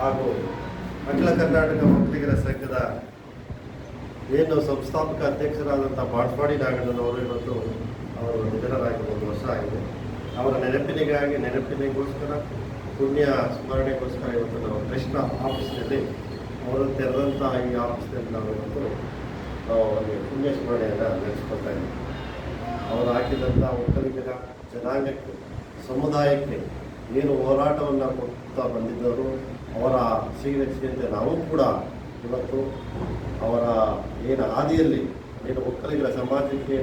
ಹಾಗೂ ಅಖಿಲ ಕರ್ನಾಟಕ ಭಕ್ತಿಗರ ಸಂಘದ ಏನು ಸಂಸ್ಥಾಪಕ ಅಧ್ಯಕ್ಷರಾದಂಥ ಬಾಟ್ಪಾಡಿ ನಾಗಣ್ಣನವರು ಇವತ್ತು ಅವರು ನಿಧನರಾಗಿ ಒಂದು ವರ್ಷ ಆಗಿದೆ. ಅವರ ನೆನಪಿನಿಗಾಗಿ, ನೆನಪಿನಿಗೋಸ್ಕರ, ಪುಣ್ಯ ಸ್ಮರಣೆಗೋಸ್ಕರ ಇವತ್ತು ನಾವು ಕೃಷ್ಣ ಆಫೀಸ್ನಲ್ಲಿ, ಅವರು ತೆರೆದಂಥ ಈ ಆಫೀಸ್ನಲ್ಲಿ ನಾವು ಇವತ್ತು ಅವರಿಗೆ ಪುಣ್ಯ ಸ್ಮರಣೆಯನ್ನು ನಡೆಸ್ಕೊಳ್ತಾ ಇದ್ದೀವಿ. ಅವರು ಹಾಕಿದಂಥ ಒಕ್ಕಲಿಗರ ಜನಾಂಗಕ್ಕೆ, ಸಮುದಾಯಕ್ಕೆ ಏನು ಹೋರಾಟವನ್ನು ಕೊಡ್ತಾ ಬಂದಿದ್ದರು ಅವರ ಸಿಹಿರಕ್ಷೆಯಂತೆ ನಾವು ಕೂಡ ಇವತ್ತು ಅವರ ಏನು ಹಾದಿಯಲ್ಲಿ, ಏನು ಒಕ್ಕಲಿಗರ ಸಮಾಜಕ್ಕೆ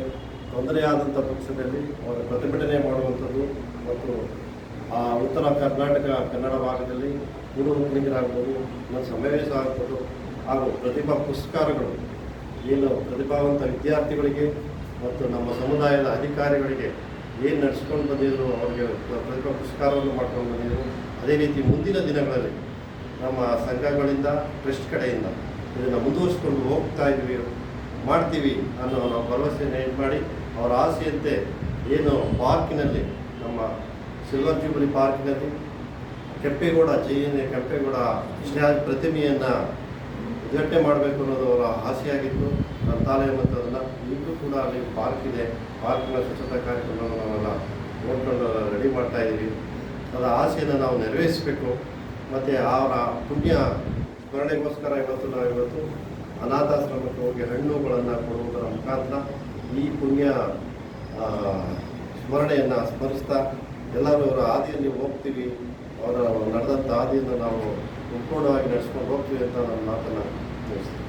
ತೊಂದರೆಯಾದಂಥ ಪಕ್ಷದಲ್ಲಿ ಅವರ ಪ್ರತಿಭಟನೆ ಮಾಡುವಂಥದ್ದು ಮತ್ತು ಆ ಉತ್ತರ ಕರ್ನಾಟಕ, ಕನ್ನಡ ಭಾಗದಲ್ಲಿ ಗುರು ಒಕ್ಕಲಿಗರಾಗ್ಬೋದು ಮತ್ತು ಸಮಾವೇಶ ಆಗ್ಬೋದು, ಹಾಗೂ ಪ್ರತಿಭಾ ಪುರಸ್ಕಾರಗಳು, ಏನು ಪ್ರತಿಭಾವಂತ ವಿದ್ಯಾರ್ಥಿಗಳಿಗೆ ಮತ್ತು ನಮ್ಮ ಸಮುದಾಯದ ಅಧಿಕಾರಿಗಳಿಗೆ ಏನು ನಡೆಸ್ಕೊಂಡು ಬಂದಿದ್ರು, ಅವರಿಗೆ ಪ್ರತಿಭಾ ಪುರಸ್ಕಾರವನ್ನು ಮಾಡ್ಕೊಂಡು ಬಂದಿದ್ರು, ಅದೇ ರೀತಿ ಮುಂದಿನ ದಿನಗಳಲ್ಲಿ ನಮ್ಮ ಸಂಘಗಳಿಂದ, ಟ್ರಸ್ಟ್ ಕಡೆಯಿಂದ ಇದನ್ನು ಮುಂದುವರಿಸ್ಕೊಂಡು ಹೋಗ್ತಾ ಇದ್ವಿ ಮಾಡ್ತೀವಿ ಅನ್ನೋ ನಾವು ಭರವಸೆಯನ್ನು ಏನು ಮಾಡಿ, ಅವರ ಆಸೆಯಂತೆ ಏನು ಪಾರ್ಕಿನಲ್ಲಿ, ನಮ್ಮ ಸಿಲ್ವರ್ ಜೂಬಲಿ ಪಾರ್ಕಿನಲ್ಲಿ Kempegowda J N A, Kempegowda ಶಿಲಾಜ್ ಪ್ರತಿಮೆಯನ್ನು ಉದ್ಘಾಟನೆ ಮಾಡಬೇಕು ಅನ್ನೋದು ಅವರ ಆಸೆಯಾಗಿತ್ತು. ಗ್ರಂಥಾಲಯ ಮತ್ತು ಅದನ್ನು ಈಗಲೂ ಕೂಡ ಅಲ್ಲಿ ಪಾರ್ಕ್ ಇದೆ. ಪಾರ್ಕ್ನ ಸ್ವಚ್ಛತಾ ಕಾರ್ಯಕ್ರಮವನ್ನು ನಾವೆಲ್ಲ ನೋಡ್ಕೊಂಡು ರೆಡಿ ಮಾಡ್ತಾ ಇದ್ದೀವಿ. ಅದರ ಆಸೆಯನ್ನು ನಾವು ನೆರವೇರಿಸಬೇಕು. ಮತ್ತು ಅವರ ಪುಣ್ಯ ಸ್ಮರಣೆಗೋಸ್ಕರ ಇವತ್ತು ನಾವು ಇವತ್ತು ಅನಾಥಾಶ್ರಮಕ್ಕೆ ಹೋಗಿ ಹಣ್ಣುಗಳನ್ನು ಕೊಡುವುದರ ಮುಖಾಂತರ ಈ ಪುಣ್ಯ ಸ್ಮರಣೆಯನ್ನು ಸ್ಮರಿಸ್ತಾ ಎಲ್ಲರೂ ಅವರ ಹಾದಿಯಲ್ಲಿ ಹೋಗ್ತೀವಿ. ಅವರ ನಡೆದಂಥ ಹಾದಿಯನ್ನು ನಾವು ಸಂಪೂರ್ಣವಾಗಿ ನಡೆಸ್ಕೊಂಡು ಹೋಗ್ತೀವಿ ಅಂತ ನನ್ನ ಮಾತನ್ನು ತಿಳಿಸ್ತೀನಿ